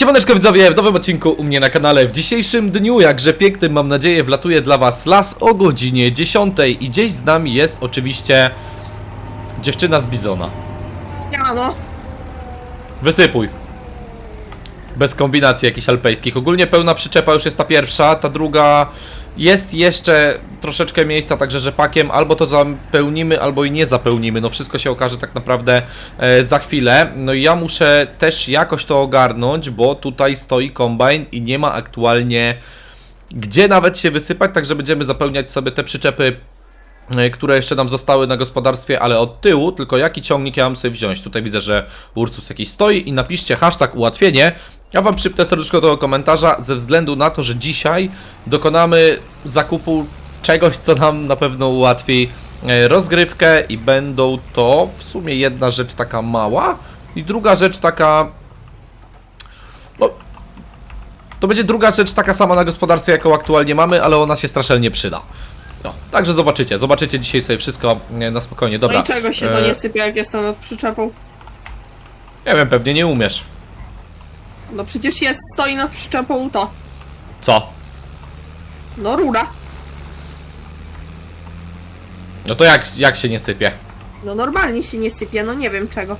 Siemaneczko widzowie, w nowym odcinku u mnie na kanale. W dzisiejszym dniu, jakże pięknym mam nadzieję, wlatuje dla was las o godzinie 10 i gdzieś z nami jest oczywiście dziewczyna z Bizona. Ja no. Wysypuj. Bez kombinacji jakichś alpejskich. Ogólnie pełna przyczepa już jest ta pierwsza, ta druga jest jeszcze troszeczkę miejsca, także rzepakiem albo to zapełnimy, albo i nie zapełnimy. No wszystko się okaże tak naprawdę e, za chwilę. No i ja muszę też jakoś to ogarnąć, bo tutaj stoi kombajn i nie ma aktualnie gdzie nawet się wysypać, także będziemy zapełniać sobie te przyczepy e, które jeszcze nam zostały na gospodarstwie, ale od tyłu, tylko jaki ciągnik ja mam sobie wziąć. Tutaj widzę, że Ursus jakiś stoi i napiszcie hashtag ułatwienie. Ja wam przypnę serduszko do komentarza ze względu na to, że dzisiaj dokonamy zakupu czegoś, co nam na pewno ułatwi e, rozgrywkę i będą to w sumie jedna rzecz taka mała i druga rzecz taka no, to będzie druga rzecz taka sama na gospodarstwie, jaką aktualnie mamy, ale ona się strasznie przyda. No, także zobaczycie, zobaczycie dzisiaj sobie wszystko e, na spokojnie. Dobra. No i czego się to e, nie sypie, jak jestem nad przyczepą? Nie wiem, pewnie nie umiesz. No przecież jest, stoi nad przyczepą to. Co? No rura. No to jak, jak się nie sypie? No normalnie się nie sypie, no nie wiem czego.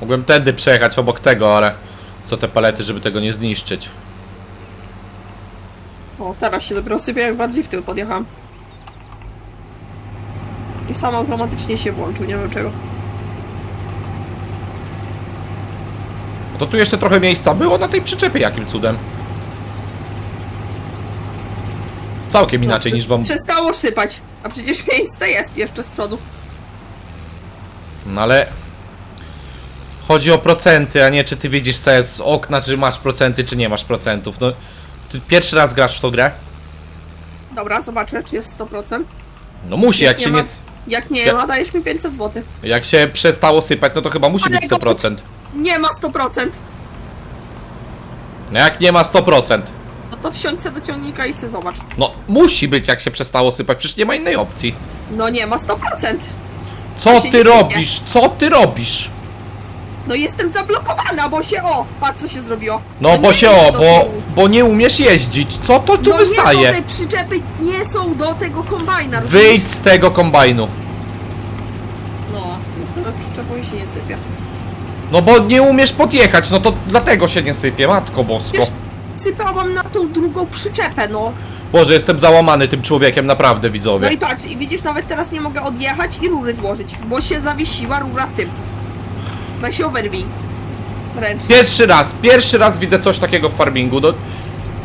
Mogłem tędy przejechać obok tego, ale co te palety, żeby tego nie zniszczyć. O, teraz się dopiero sypie, jak bardziej w tył podjechałam. I sam automatycznie się włączył, nie wiem czego. No to tu jeszcze trochę miejsca było na tej przyczepie, jakim cudem. Całkiem inaczej no, niż wam... Przestało sypać, a przecież miejsce jest jeszcze z przodu. No ale... Chodzi o procenty, a nie czy ty widzisz sobie z okna, czy masz procenty, czy nie masz procentów. No, ty pierwszy raz grasz w tą grę? Dobra, zobaczę, czy jest 100%. No musi, jak się ma, nie... Jak nie Ja- ma, dajesz mi 500 zł. Jak się przestało sypać, no to chyba musi być Ale go- 100%. Nie ma 100%. No jak nie ma 100%? No to wsiądź se do ciągnika i se zobacz. No musi być, jak się przestało sypać, przecież nie ma innej opcji. No nie ma 100%. Co się ty nie robisz? Co ty robisz? No jestem zablokowana, bo się o! Patrz co się zrobiło. No bo nie się o, bo, bo nie umiesz jeździć. Co to tu no wystaje? Nie, bo te przyczepy nie są do tego kombajna. rozumiesz? Wyjdź z tego kombajnu. No, jestem na przyczepą i się nie sypie. No bo nie umiesz podjechać, no to dlatego się nie sypie, matko bosko. Przecież sypałam na tą drugą przyczepę, no. Boże, jestem załamany tym człowiekiem, naprawdę No widzowie. i patrz, i widzisz, nawet teraz nie mogę odjechać i rury złożyć, bo się zawiesiła rura w tym. Weź się oberwij. Ręcznie. Pierwszy raz, pierwszy raz widzę coś takiego w farmingu. No,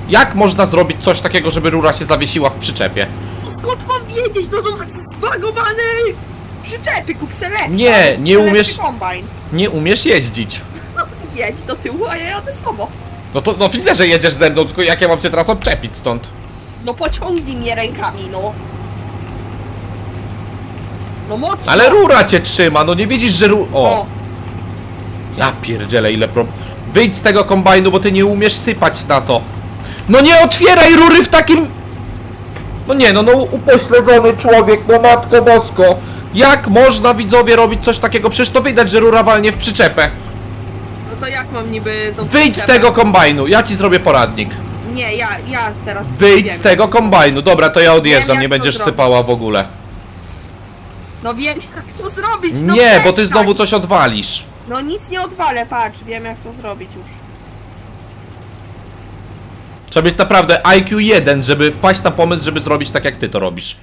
jak można zrobić coś takiego, żeby rura się zawiesiła w przyczepie? Skąd mam wiedzieć? No to masz zbagowany przyczepy, kup. Nie, nie umiesz- kombajn. Nie umiesz jeździć. No jedź do tyłu, a ja jadę z tobą. No to no widzę, że jedziesz ze mną, tylko jak ja mam cię teraz odczepić stąd? No pociągnij mnie rękami, no. No mocno. Ale rura cię trzyma, no nie widzisz, że ru... O, O, ja pierdzielę ile pro... Wyjdź z tego kombajnu, bo ty nie umiesz sypać na to. No nie otwieraj rury w takim... No nie, no no upośledzony człowiek, no matko bosko. Jak można widzowie robić coś takiego? Przecież to widać, że rura walnie w przyczepę. no to jak mam niby to Wyjdź z tego kombajnu, ja ci zrobię poradnik. Nie, ja, ja teraz Wyjdź wiem, z tego kombajnu. Dobra, to ja odjeżdżam, jak nie to będziesz zrobić. sypała w ogóle. No wiem jak to zrobić, no Nie, bo ty przestań. znowu coś odwalisz. No nic nie odwalę, patrz, wiem jak to zrobić już. Trzeba mieć naprawdę IQ 1, żeby wpaść na pomysł, żeby zrobić tak jak ty to robisz.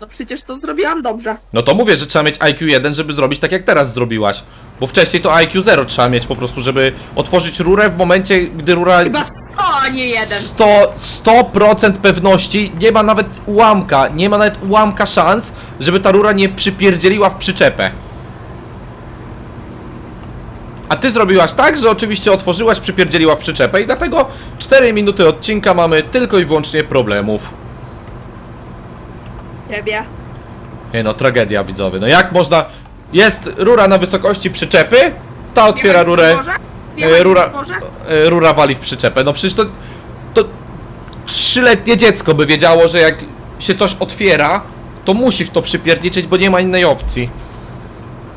No przecież to zrobiłam dobrze. No to mówię, że trzeba mieć IQ 1, żeby zrobić tak jak teraz zrobiłaś. Bo wcześniej to IQ 0 trzeba mieć po prostu, żeby otworzyć rurę w momencie, gdy rura... Chyba 100, a nie jeden. 100, 100% pewności, nie ma nawet ułamka, nie ma nawet ułamka szans, żeby ta rura nie przypierdzieliła w przyczepę. A ty zrobiłaś tak, że oczywiście otworzyłaś, przypierdzieliła w przyczepę i dlatego 4 minuty odcinka mamy tylko i wyłącznie problemów. Ciebie. Nie no, tragedia widzowie. No jak można... Jest rura na wysokości przyczepy, ta otwiera rurę, e, rura, e, rura wali w przyczepę. No przecież to... To trzyletnie dziecko by wiedziało, że jak się coś otwiera, to musi w to przypierniczyć, bo nie ma innej opcji.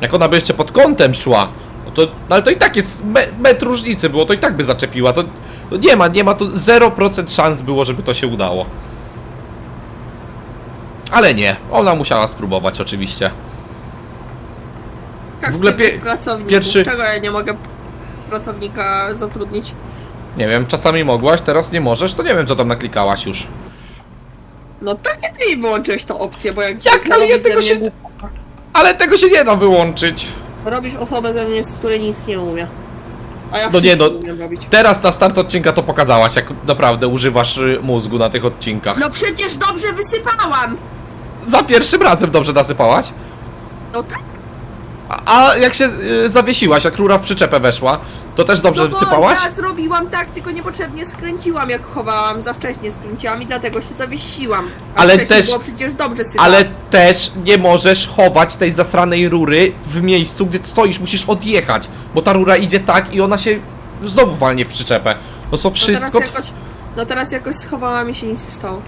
Jak ona by jeszcze pod kątem szła, to, ale to i tak jest me, metr różnicy było, to i tak by zaczepiła, to, to nie ma, nie ma, to 0% szans było, żeby to się udało. Ale nie, ona musiała spróbować oczywiście. Jak W ogóle pie- pracowników, pierwszy- czego ja nie mogę pracownika zatrudnić? Nie wiem, czasami mogłaś, teraz nie możesz, to nie wiem co tam naklikałaś już. No pewnie ty mi wyłączyłeś tą opcję, bo jak Jak? Ale ja tego się-. Ale tego się nie da wyłączyć. Robisz osobę ze mnie, z której nic nie umie. A ja No nie, wszystko no. umiem robić. Teraz na start odcinka to pokazałaś, jak naprawdę używasz y, mózgu na tych odcinkach. No przecież dobrze wysypałam! Za pierwszym razem dobrze nasypałaś? No tak, A, a jak się y, zawiesiłaś, jak rura w przyczepę weszła, to też dobrze no bo wysypałaś? ja zrobiłam tak, tylko niepotrzebnie skręciłam jak chowałam, za wcześnie skręciłam i dlatego się zawiesiłam. A Ale też- było przecież dobrze sypałam. Ale też nie możesz chować tej zasranej rury w miejscu, gdzie stoisz, musisz odjechać, bo ta rura idzie tak i ona się znowu walnie w przyczepę. No co no wszystko... teraz jakoś, no teraz jakoś schowałam i się nic nie stało.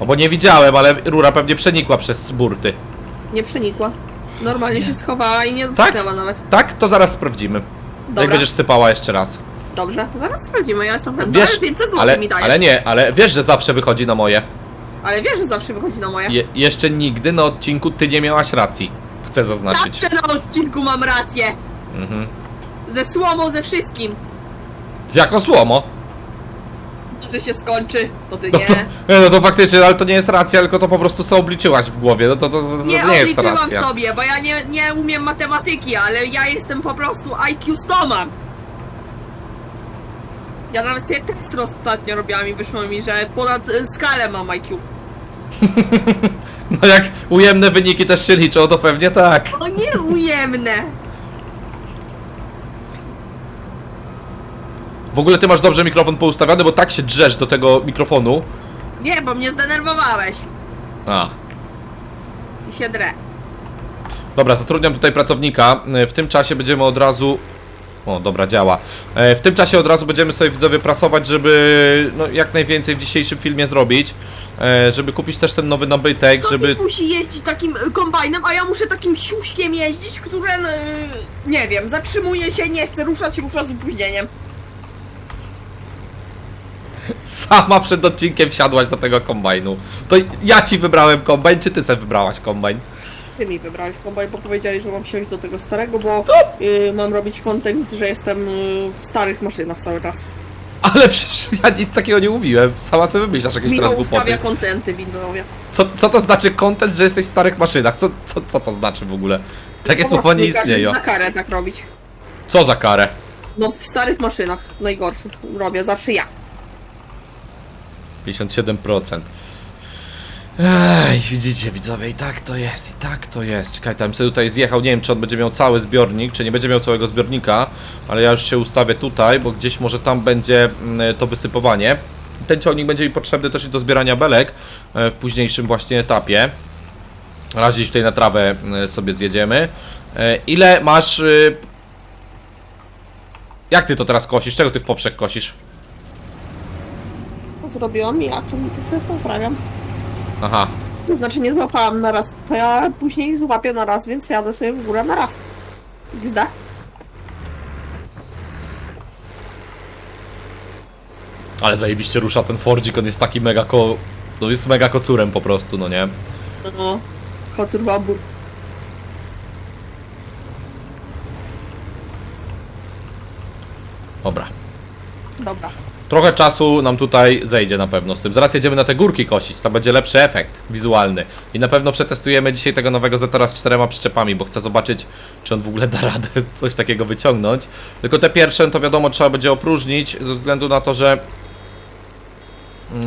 No bo nie widziałem, ale rura pewnie przenikła przez burty. Nie przenikła. Normalnie się schowała i nie Tak? dotknęła nawet. Tak? To zaraz sprawdzimy. Jak Dobra. będziesz sypała jeszcze raz. Dobrze, zaraz sprawdzimy, ja jestem chętna. Wiesz, ale 500 zł ale, mi dajesz. ale nie, ale wiesz, że zawsze wychodzi na moje. Ale wiesz, że zawsze wychodzi na moje. Je, jeszcze nigdy na odcinku ty nie miałaś racji. Chcę zaznaczyć. Zawsze na odcinku mam rację. Mhm. Ze słomą, ze wszystkim. Jako słomo. Że się skończy, to ty No nie. to, nie, no to faktycznie, ale to nie jest racja, tylko to po prostu co obliczyłaś w głowie. No to, to, to, to Nie, nie jest obliczyłam racja. sobie, bo ja nie, nie umiem matematyki, ale ja jestem po prostu IQ 100 mam. Ja nawet sobie test ostatnio robiłam i wyszło mi, że ponad y, skalę mam IQ. No jak ujemne wyniki też się liczą, to pewnie tak. O nie ujemne! W ogóle ty masz dobrze mikrofon poustawiany, bo tak się drzesz do tego mikrofonu. Nie, bo mnie zdenerwowałeś. A. I się drę. Dobra, zatrudniam tutaj pracownika. E, W tym czasie będziemy od razu. O, dobra, działa. E, W tym czasie od razu będziemy sobie widzowie prasować, żeby no, jak najwięcej w dzisiejszym filmie zrobić. E, Żeby kupić też ten nowy nabytek, Co żeby. żeby... musi jeździć takim y, kombajnem, a ja muszę takim siuśkiem jeździć, które, y, nie wiem, zatrzymuje się, nie chce ruszać, rusza z opóźnieniem. Sama przed odcinkiem wsiadłaś do tego kombajnu. To ja ci wybrałem kombajn, czy ty sobie wybrałaś kombajn? Ty mi wybrałeś kombajn, bo powiedzieli, że mam siąść do tego starego, bo y, mam robić content, że jestem y, w starych maszynach cały czas. Ale przecież ja nic takiego nie mówiłem. Sama sobie wymyślasz jakieś Mimo teraz ustawia głupoty. kontenty, widzowie. Co, co to znaczy content, że jesteś w starych maszynach? Co, co, co to znaczy w ogóle? Takie Po słowa prostu nie każesz istnieją. na karę tak robić. Co za karę? No w starych maszynach najgorszych robię zawsze ja. 57%. Ej, widzicie widzowie, i tak to jest, i tak to jest. Czekaj, tam sobie tutaj zjechał, nie wiem czy on będzie miał cały zbiornik, czy nie będzie miał całego zbiornika, ale ja już się ustawię tutaj, bo gdzieś może tam będzie mm, to wysypowanie. Ten ciągnik będzie mi potrzebny też i do zbierania belek e, w późniejszym właśnie etapie. Na razie tutaj na trawę e, sobie zjedziemy. E, Ile masz... y, Jak ty to teraz kosisz? Czego ty w poprzek kosisz? Zrobiłam i ja to sobie poprawiam. Aha, To znaczy nie złapałam na raz, to ja później złapię na raz, więc jadę sobie w górę na raz. Gzda. Ale zajebiście rusza ten Fordzik, on jest taki mega ko... No jest mega kocurem po prostu, no nie? No, kocur babur. Dobra. Dobra. Trochę czasu nam tutaj zejdzie na pewno z tym. Zaraz jedziemy na te górki kosić, to będzie lepszy efekt wizualny. I na pewno przetestujemy dzisiaj tego nowego Zetora z czterema przyczepami, bo chcę zobaczyć, czy on w ogóle da radę coś takiego wyciągnąć. Tylko te pierwsze, to wiadomo, trzeba będzie opróżnić, ze względu na to, że... Yy,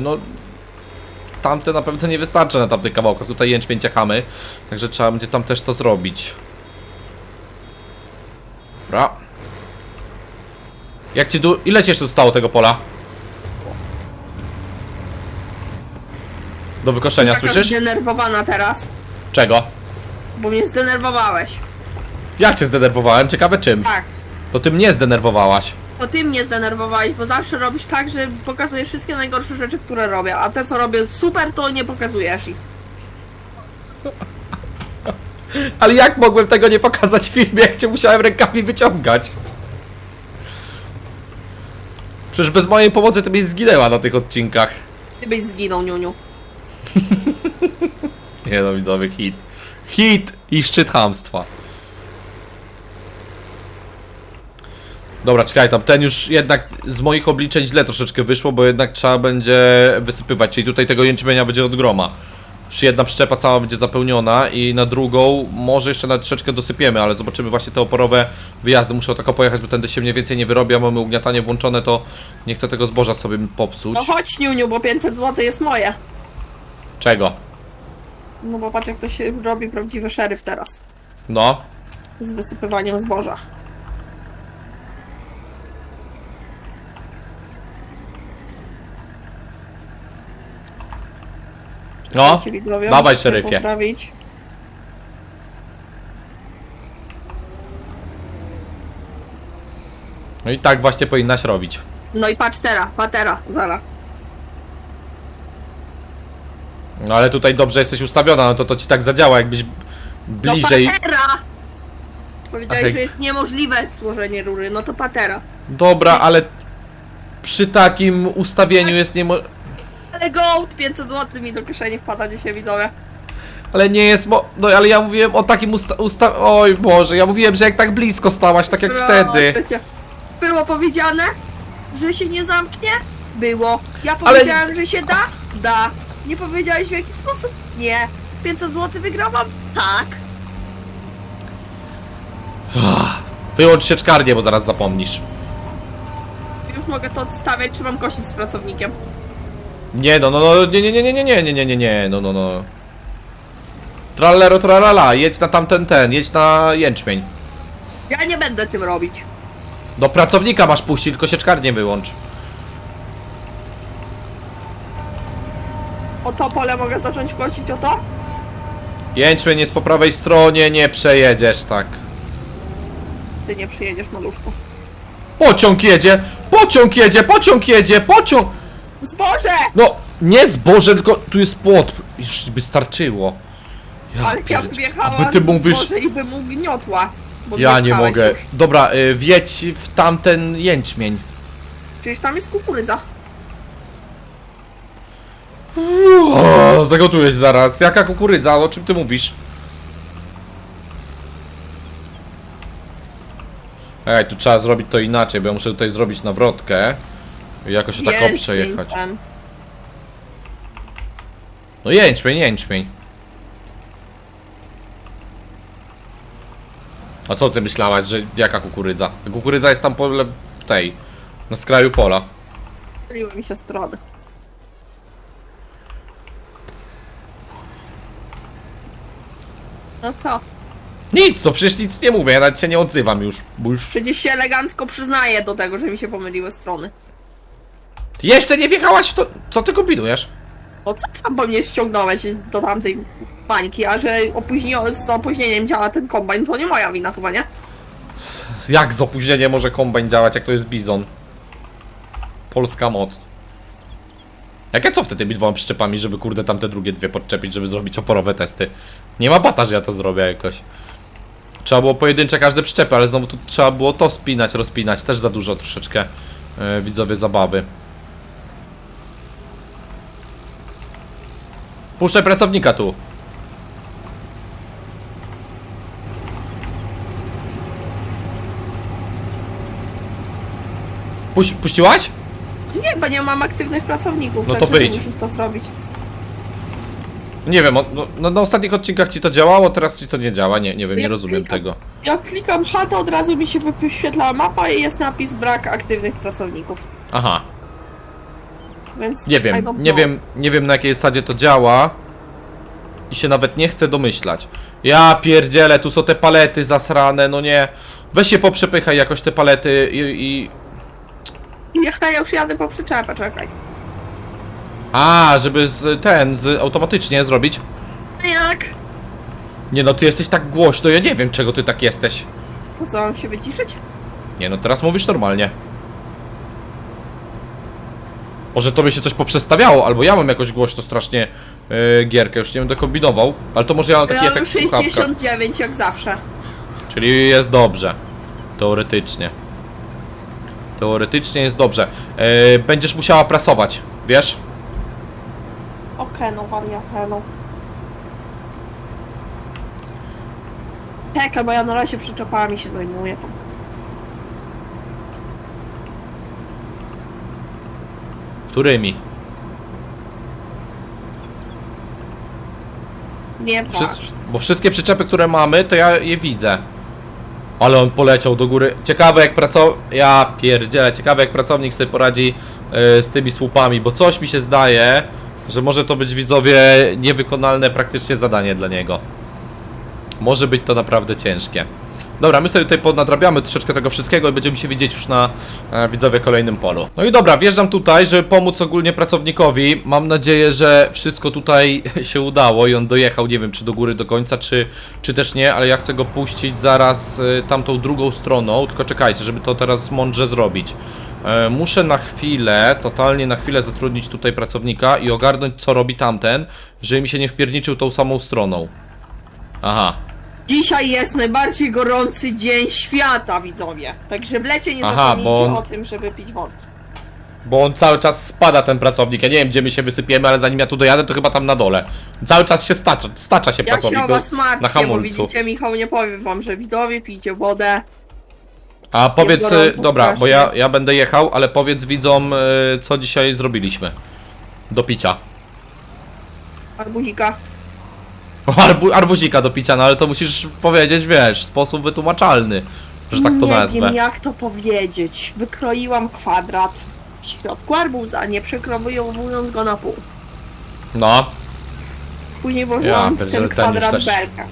no... Tamte na pewno nie wystarczy na tamtych kawałkach, tutaj jęczmień ciechamy, także trzeba będzie tam też to zrobić. Dobra. Jak ci du... Ile ci jeszcze zostało tego pola? Do wykoszenia, Taka słyszysz? zdenerwowana teraz, Czego? bo mnie zdenerwowałeś. Jak cię zdenerwowałem? Ciekawe czym? Tak. To ty mnie zdenerwowałaś. To ty mnie zdenerwowałeś, bo zawsze robisz tak, że pokazujesz wszystkie najgorsze rzeczy, które robię, a te co robię super, to nie pokazujesz ich. Ale jak mogłem tego nie pokazać w filmie, jak cię musiałem rękami wyciągać? Przecież bez mojej pomocy ty byś zginęła na tych odcinkach. Ty byś zginął, Niuniu. Nie no, widzowy hit. Hit i szczyt hamstwa. Dobra, czekaj, tam ten już jednak z moich obliczeń źle troszeczkę wyszło, bo jednak trzeba będzie wysypywać, czyli tutaj tego jęczmienia będzie od groma. Jedna przyczepa cała będzie zapełniona i na drugą może jeszcze na troszeczkę dosypiemy, ale zobaczymy właśnie te oporowe wyjazdy. Muszę tylko pojechać, bo tędy się mniej więcej nie wyrobi, a mamy ugniatanie włączone, to nie chcę tego zboża sobie popsuć. No chodź, Niuniu, bo 500 zł jest moje. Czego? No bo patrz, jak to się robi prawdziwy szeryf teraz. No, Z wysypywaniem zboża. No, widzowie, dawaj muszę szeryfie. Poprawić. No i tak właśnie powinnaś robić. No i patrz teraz, patera, zara. No ale tutaj dobrze jesteś ustawiona, no to to ci tak zadziała, jakbyś bliżej. No patera! Powiedziałeś, Ach, jak- że jest niemożliwe złożenie rury, no to patera. Dobra, ale przy takim ustawieniu jest nie mo... Ale gołd 500 zł mi do kieszeni wpada dzisiaj widzowie. Ale nie jest mo... No ale ja mówiłem o takim usta... usta... Oj Boże, ja mówiłem, że jak tak blisko stałaś, tak jak Proszę wtedy. cię. Było powiedziane, że się nie zamknie? Było. Ja powiedziałem, że się da? Da. Nie powiedziałeś w jaki sposób? Nie. 500 zł wygrałam? Tak. Wyłącz sieczkarnię, bo zaraz zapomnisz. Już mogę to odstawiać, czy mam kosić z pracownikiem. Nie no, no, no, nie, nie, nie, nie, nie, nie, nie, nie, nie, nie, no, no, no. Trallero, tralala, jedź na tamten ten, jedź na jęczmień. Ja nie będę tym robić. Do pracownika masz puścić, tylko sieczkarnię wyłącz. O to pole mogę zacząć kosić, o to? Jęczmień jest po prawej stronie, nie przejedziesz tak. Ty nie przyjedziesz, maluszku. Pociąg jedzie! Pociąg jedzie! Pociąg jedzie! Pociąg! Zboże! No, nie zboże, tylko tu jest płot. Już by starczyło. Ja, Ale ja pierdzie- bym jechała Aby ty mówisz... zboże i bym mu gniotła. bo Ja nie mogę. Już. Dobra, y, wjedź w tamten jęczmień. Przecież tam jest kukurydza. O, zagotuję się zaraz. Jaka kukurydza? O czym ty mówisz? Ej, tu trzeba zrobić to inaczej, bo ja muszę tutaj zrobić nawrotkę. I jakoś się tak o Jęczmień przejechać. ten. No jęczmień, jęczmień. A co ty myślałaś, że jaka kukurydza? Kukurydza jest tam po le... tej, na skraju pola. Myliły mi się strony. No co? Nic, no przecież nic nie mówię, ja nawet się nie odzywam już, bo już... Przecież się elegancko przyznaję do tego, że mi się pomyliły strony. Jeszcze nie wjechałaś w to... Co ty kombinujesz? No co tam po mnie ściągnąłeś do tamtej bańki, a że opóźnio, z opóźnieniem działa ten kombajn, to nie moja wina chyba, nie? Jak z opóźnieniem może kombajn działać, jak to jest bizon? Polska moc. Jak ja cofnę tymi dwoma przyczepami, żeby kurde tamte drugie dwie podczepić, żeby zrobić oporowe testy? Nie ma bata, że ja to zrobię jakoś. Trzeba było pojedyncze każde przyczepy, ale znowu tu trzeba było to spinać, rozpinać. Też za dużo troszeczkę e, widzowie zabawy. Puszczę pracownika tu. Puś, puściłaś? Nie, bo nie mam aktywnych pracowników. No to także wyjdź. musisz to zrobić. Nie wiem, no, no, na ostatnich odcinkach ci to działało, teraz ci to nie działa. Nie, nie wiem, nie Ja rozumiem klikam. tego. Jak klikam H, to od razu mi się wyświetla mapa i jest napis brak aktywnych pracowników. Aha, Więc nie I wiem, don't nie know. wiem, nie wiem na jakiej zasadzie to działa. I się nawet nie chcę domyślać. Ja pierdzielę, tu są te palety zasrane, no nie. Weź się poprzepychaj jakoś te palety i... i... Niech ja już jadę po przyczepę, czekaj. A, żeby z, ten, z, automatycznie zrobić. Jak? Nie no, ty jesteś tak głośno, ja nie wiem czego ty tak jesteś. To co, mam się wyciszyć? Nie no, teraz mówisz normalnie. Może tobie się coś poprzestawiało, albo ja mam jakoś głośno strasznie yy, gierkę, już nie będę kombinował, ale to może ja mam taki efekt słuchawka. 69 jak zawsze. Czyli jest dobrze. Teoretycznie. Teoretycznie jest dobrze. Yy, będziesz musiała prasować, wiesz? Okej, no wariatę, no. Czekaj, bo ja na razie przyczepami się zajmuję tam. Którymi? Nie Wszy- patrz. bo wszystkie przyczepy, które mamy, to ja je widzę. Ale on poleciał do góry. Ciekawe jak pracownik... Ja pierdzielę, ciekawe jak pracownik sobie poradzi yy, z tymi słupami, bo coś mi się zdaje, że może to być widzowie niewykonalne praktycznie zadanie dla niego. Może być to naprawdę ciężkie. Dobra, my sobie tutaj ponadrabiamy troszeczkę tego wszystkiego i będziemy się widzieć już na e, widzowie kolejnym polu. No i dobra, wjeżdżam tutaj, żeby pomóc ogólnie pracownikowi. Mam nadzieję, że wszystko tutaj się udało i on dojechał, nie wiem czy do góry do końca, czy, czy też nie, ale ja chcę go puścić zaraz e, tamtą drugą stroną, tylko czekajcie, żeby to teraz mądrze zrobić. E, Muszę na chwilę, totalnie na chwilę zatrudnić tutaj pracownika i ogarnąć co robi tamten, żeby mi się nie wpierniczył tą samą stroną. Aha, Dzisiaj jest najbardziej gorący dzień świata, widzowie. Także w lecie nie Aha, zapomnijcie bo o tym, żeby pić wodę. Bo on cały czas spada ten pracownik. Ja nie wiem gdzie my się wysypiemy, ale zanim ja tu dojadę, to chyba tam na dole. Cały czas się stacza, stacza się Ja się pracownik o do, was na martwię, bo hamulcu. widzicie, Michał nie powie wam, że widzowie pijcie wodę. A powiedz, gorąco y, dobra, bo strasznie. ja, ja będę jechał, ale powiedz widzom, y, co dzisiaj zrobiliśmy. Do picia. Arbuzika. Arbu, arbuzika do picia, no ale to musisz powiedzieć, wiesz, w sposób wytłumaczalny, że tak to nie nazwę. wiem jak to powiedzieć. Wykroiłam kwadrat w środku arbuza, nie przekrowując go na pół. No, Później włożyłam w pierdzielę, ten ten już kwadrat też. belkę.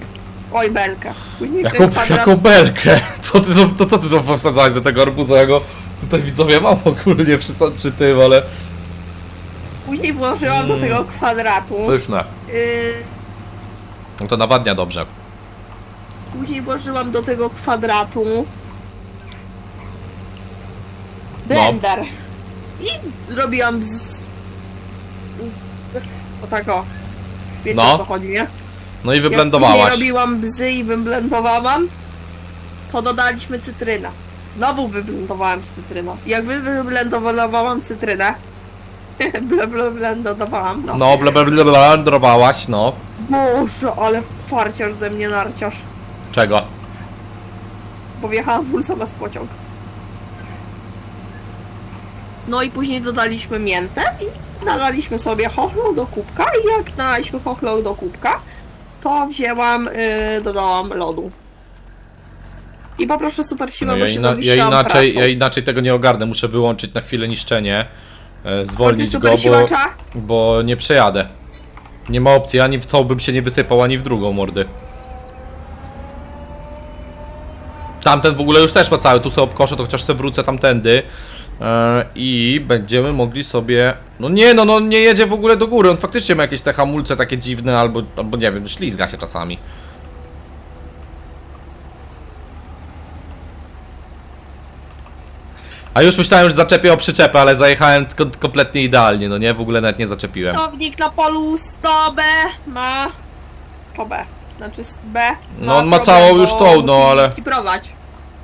Oj, belkę. Później w jaką, ten kwadrat... jaką belkę. Co ty, to, to, co ty to powsadzałeś do tego arbuza? Ja go tutaj widzowie mam ogólnie przy, przy tym, ale... Później włożyłam do Mm. tego kwadratu. Pyszne. Yy, No to nawadnia dobrze. później włożyłam do tego kwadratu... No. Blender. I zrobiłam z... z- O tak o. Wiecie No. o co chodzi, nie? No i Jak wyblendowałaś. później robiłam bzy i wyblendowałam, to dodaliśmy cytrynę. Znowu wyblendowałam cytrynę. Jak wy wyblendowałam cytrynę, ble, ble, blendowałam, no. No, ble, ble, ble, blendrowałaś, no. Boże, ale farciarz ze mnie narciarz. Czego? Bo wjechałam full zamiast pociąg. No i później dodaliśmy miętę i nalaliśmy sobie chochlą do kubka i jak nalaliśmy chochlą do kubka, to wzięłam, yy, dodałam lodu. I poproszę super siłę, No, bo ja, się ina, ja, inaczej, pracą. ja inaczej tego nie ogarnę. Muszę wyłączyć na chwilę niszczenie. E, zwolnić go, bo, bo nie przejadę. Nie ma opcji, ani w tą bym się nie wysypał, ani w drugą mordy. Tamten w ogóle już też ma cały, tu sobie obkoszę, to chociaż sobie wrócę tamtędy. E, I będziemy mogli sobie... No nie, no, no nie jedzie w ogóle do góry, on faktycznie ma jakieś te hamulce takie dziwne, albo, albo nie wiem, ślizga się czasami. A już myślałem, że zaczepię o przyczepę, ale zajechałem ko- kompletnie idealnie, no nie? W ogóle nawet nie zaczepiłem. Kierownik na polu 100B ma 100B. Znaczy B. No, on ma problem, całą bo już tą, no, musi ale- kiprować.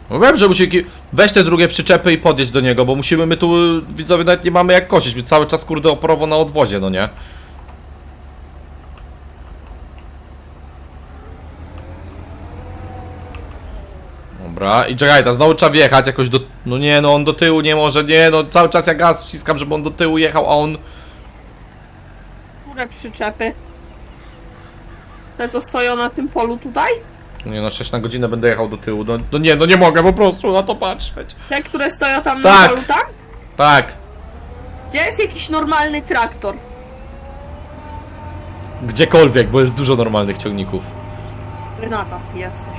No wiem, że musi... ki- Weź te drugie przyczepy i podjedź do niego, bo musimy, my tu, widzowie, nawet nie mamy jak kosić, my cały czas, kurde, oporowo na odwozie, no nie? Dobra, i czekaj, to znowu trzeba wjechać jakoś do... No nie, no on do tyłu nie może, nie, no cały czas ja gaz wciskam, żeby on do tyłu jechał, a on... Które przyczepy? Te co stoją na tym polu tutaj? Nie no, 6 na godzinę będę jechał do tyłu, no, no nie, no nie mogę po prostu na to patrzeć. Te, które stoją tam Tak. na polu tam? Tak, Gdzie jest jakiś normalny traktor? gdziekolwiek, bo jest dużo normalnych ciągników. Renata, jesteś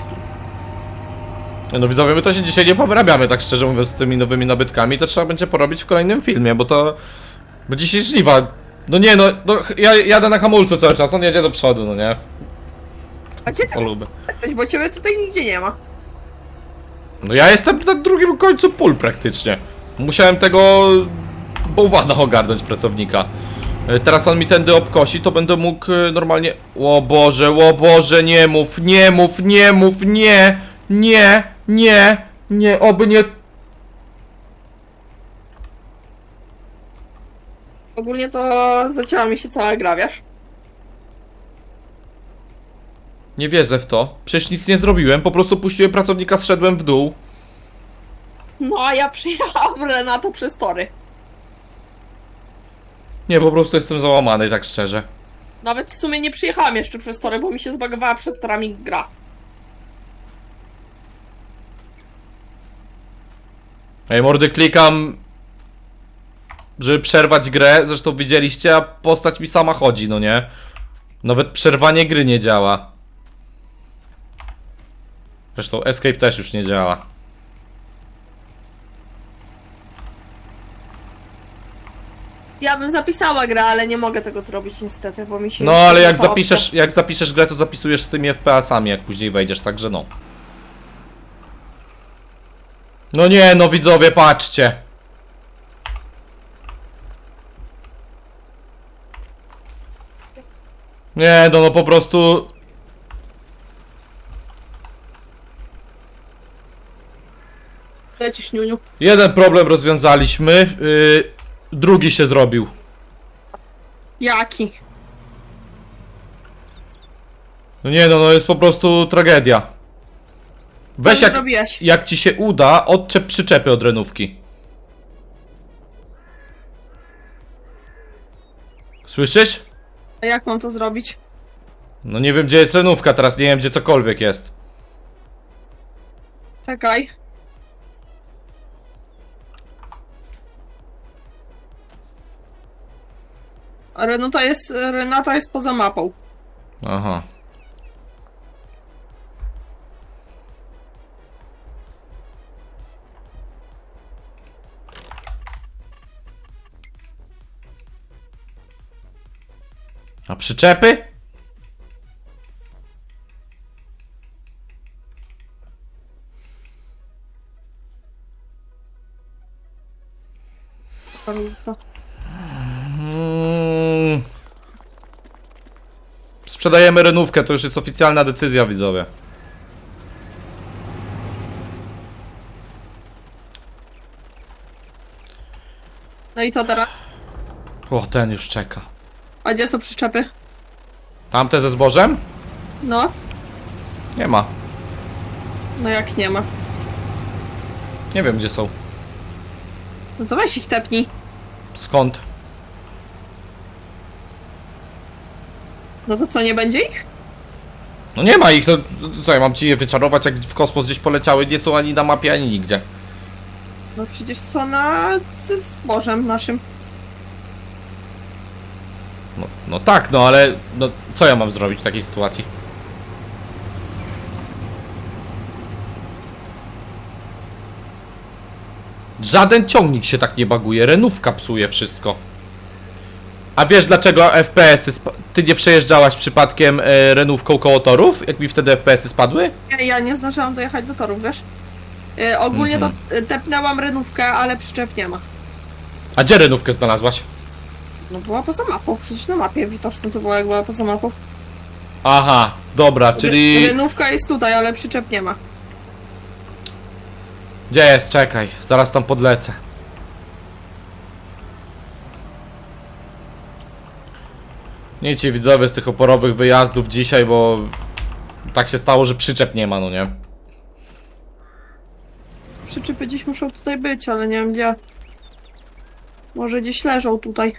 No widzowie, my to się dzisiaj nie powyrabiamy, tak szczerze mówiąc, z tymi nowymi nabytkami, to trzeba będzie porobić w kolejnym filmie, bo to... Bo dzisiaj żniwa... No nie no, no ja jadę na hamulcu cały czas, on jedzie do przodu, no nie? A gdzie ty Co lubię. jesteś, bo ciebie tutaj nigdzie nie ma. No ja jestem na drugim końcu pól praktycznie. Musiałem tego bałwana ogarnąć pracownika. E, Teraz on mi tędy obkosi, to będę mógł e, normalnie... O Boże, o Boże, nie mów, nie mów, nie mów, nie, nie, nie, nie, oby nie... Ogólnie to zacięła mi się cała gra, wiesz? Nie wierzę w to. Przecież nic nie zrobiłem, po prostu puściłem pracownika, zszedłem w dół. No a ja przyjechałam Renato przez tory. Nie, po prostu jestem załamany, tak szczerze. Nawet w sumie nie przyjechałam jeszcze przez tory, bo mi się zbagowała przed torami gra. Ej, mordy, klikam, żeby przerwać grę. Zresztą widzieliście, a postać mi sama chodzi, no nie? Nawet przerwanie gry nie działa. Zresztą escape też już nie działa. Ja bym zapisała grę, ale nie mogę tego zrobić niestety, bo mi się... No ale jak zapiszesz, jak zapiszesz grę, to zapisujesz z tymi FPS-ami, jak później wejdziesz, także no. No nie, no widzowie, patrzcie. Nie, no, no po prostu Lecisz, Niuniu. jeden problem rozwiązaliśmy, yy, drugi się zrobił. Jaki? No nie, no, no jest po prostu tragedia. Weź jak, jak ci się uda, odczep przyczepy od renówki. Słyszysz? A jak mam to zrobić? No nie wiem gdzie jest renówka teraz, nie wiem gdzie cokolwiek jest. Czekaj. Renata jest, Renata jest poza mapą. Aha. Przyczepy? Mm. Sprzedajemy renówkę, to już jest oficjalna decyzja, widzowie. No i co teraz? O, ten już czeka. A gdzie są przyczepy? Tamte ze zbożem? No, Nie ma. no jak nie ma. Nie wiem gdzie są. No to weź ich tepnij. Skąd? No to co, nie będzie ich? No nie ma ich, no co ja mam ci je wyczarować jak w kosmos gdzieś poleciały? Nie są ani na mapie, ani nigdzie. No przecież są na... ze zbożem naszym. No, tak, no ale no, co ja mam zrobić w takiej sytuacji? Żaden ciągnik się tak nie baguje, renówka psuje wszystko. A wiesz dlaczego FPS-y Ty nie przejeżdżałaś przypadkiem e, renówką koło torów, jak mi wtedy FPS-y spadły? Ja, ja nie zdążyłam dojechać do torów, wiesz? Yy, ogólnie Mhm. to y, tepnęłam renówkę, ale przyczep nie ma. A gdzie renówkę znalazłaś? No była poza mapą, przecież na mapie widoczne to było jak była poza mapą. Aha, dobra, czyli... Renówka jest tutaj, ale przyczep nie ma. Gdzie jest? Czekaj, zaraz tam podlecę. Nie ci widzowie z tych oporowych wyjazdów dzisiaj, bo tak się stało, że przyczep nie ma, no nie? Przyczepy gdzieś muszą tutaj być, ale nie wiem gdzie. Może gdzieś leżą tutaj.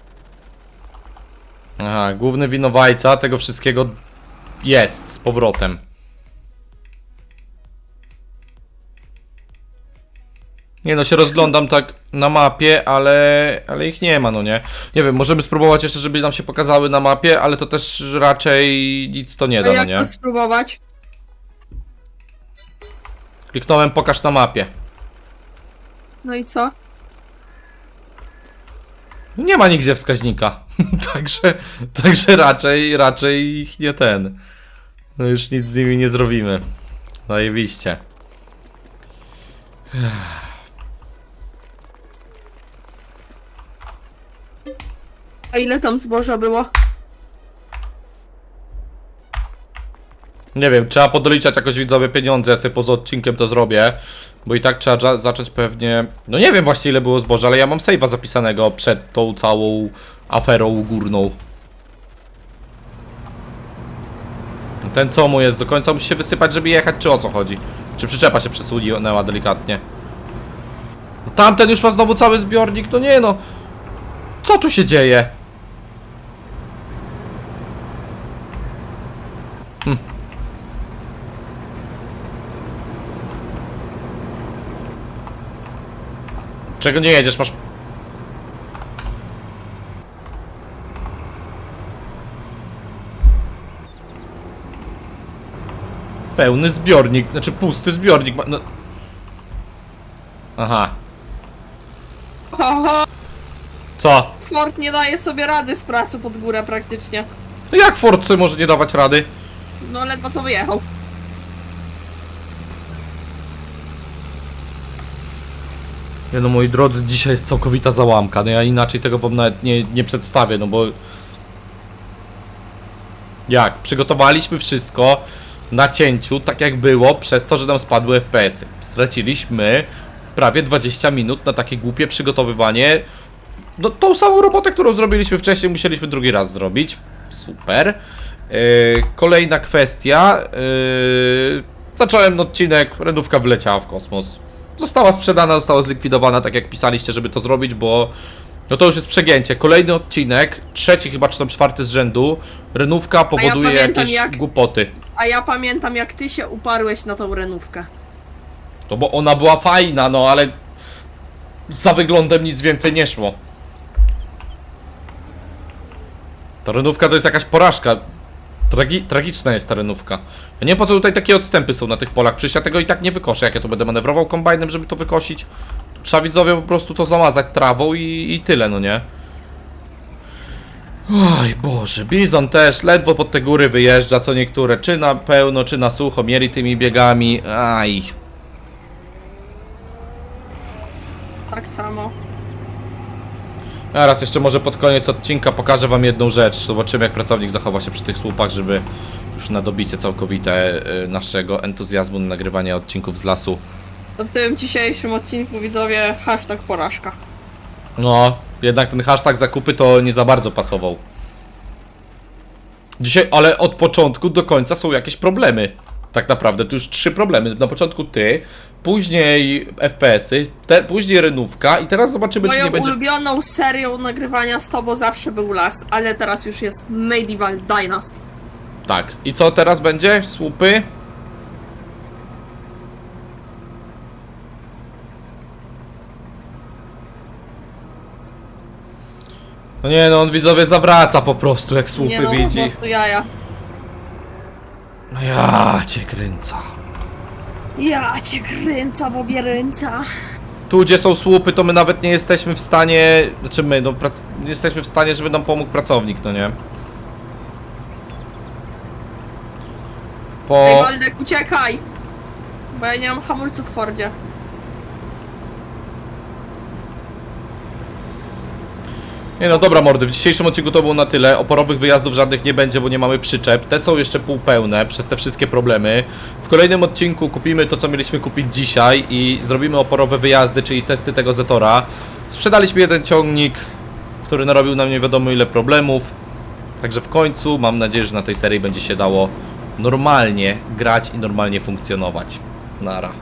Aha, główny winowajca tego wszystkiego jest z powrotem. Nie no, się rozglądam tak na mapie, ale, ale ich nie ma, no nie? Nie wiem, możemy spróbować jeszcze, żeby nam się pokazały na mapie, ale to też raczej nic to nie A da, no jak nie? to spróbować? Kliknąłem pokaż na mapie. No i co? Nie ma nigdzie wskaźnika. także, także raczej, raczej ich nie ten. No już nic z nimi nie zrobimy. Zajebiście. A ile tam zboża było? Nie wiem, trzeba podliczać jakoś widzowie pieniądze, ja sobie poza odcinkiem to zrobię. Bo i tak trzeba za- zacząć pewnie... No nie wiem właśnie ile było zboża, ale ja mam save'a zapisanego przed tą całą aferą górną. Ten co mu jest do końca musi się wysypać, żeby jechać, czy o co chodzi? Czy przyczepa się przesunęła delikatnie? No tamten już ma znowu cały zbiornik, no nie no. Co tu się dzieje? Czego nie jedziesz? Masz. Pełny zbiornik, znaczy pusty zbiornik. ma- No... Aha. Haha, Co? Ford nie daje sobie rady z pracy pod górę praktycznie. No jak Ford sobie może nie dawać rady? No ledwo co wyjechał. Nie no moi drodzy, dzisiaj jest całkowita załamka. No ja inaczej tego wam nawet nie, nie przedstawię, no bo... Jak? Przygotowaliśmy wszystko na cięciu, tak jak było, przez to, że nam spadły FPS-y. Straciliśmy prawie 20 minut na takie głupie przygotowywanie. No tą samą robotę, którą zrobiliśmy wcześniej, musieliśmy drugi raz zrobić. Super. Yy, kolejna kwestia. Yy, zacząłem odcinek, renówka wyleciała w kosmos. Została sprzedana, została zlikwidowana, tak jak pisaliście, żeby to zrobić, bo no to już jest przegięcie. Kolejny odcinek, trzeci chyba, czy tam czwarty z rzędu. Renówka powoduje pamiętam, jakieś jak- głupoty. A ja pamiętam jak ty się uparłeś na tą renówkę. No bo ona była fajna, no ale za wyglądem nic więcej nie szło. Ta renówka to jest jakaś porażka. Tragi tragiczna jest ta renówka. Ja nie wiem po co tutaj takie odstępy są na tych polach, przecież ja tego i tak nie wykoszę. Jak ja to będę manewrował kombajnem, żeby to wykosić? Trzeba widzowie po prostu to zamazać trawą i, i tyle, no nie? Oj Boże, Bizon też ledwo pod te góry wyjeżdża, co niektóre, czy na pełno, czy na sucho, mieli tymi biegami, aj. Tak samo. A raz jeszcze może pod koniec odcinka pokażę wam jedną rzecz. Zobaczymy jak pracownik zachowa się przy tych słupach, żeby już na dobicie całkowite y, naszego entuzjazmu na nagrywanie odcinków z lasu. To w tym dzisiejszym odcinku widzowie hashtag porażka. No, jednak ten hashtag zakupy to nie za bardzo pasował. Dzisiaj, ale od początku do końca są jakieś problemy. Tak naprawdę, tu już trzy problemy. Na początku ty, później FPS-y, te, później renówka i teraz zobaczymy, czy Moją nie będzie... ulubioną serią nagrywania z tobą zawsze był las, ale teraz już jest Medieval Dynasty. Tak. I co teraz będzie? Słupy? No nie no, on widzowie zawraca po prostu, jak słupy Nie no, po widzi. prostu jaja. No ja cię kręcę. Ja cię kręca w obie ręce. Tu gdzie są słupy, to my nawet nie jesteśmy w stanie, znaczy my, no prac... nie jesteśmy w stanie, żeby nam pomógł pracownik, no nie? Ej, Po... Waldek, uciekaj! Bo ja nie mam hamulców w Fordzie. Nie no dobra mordy, w dzisiejszym odcinku to było na tyle. Oporowych wyjazdów żadnych nie będzie, bo nie mamy przyczep. Te są jeszcze półpełne przez te wszystkie problemy. W kolejnym odcinku kupimy to, co mieliśmy kupić dzisiaj i zrobimy oporowe wyjazdy, czyli testy tego Zetora. Sprzedaliśmy jeden ciągnik, który narobił nam nie wiadomo ile problemów. Także w końcu mam nadzieję, że na tej serii będzie się dało normalnie grać i normalnie funkcjonować. Nara.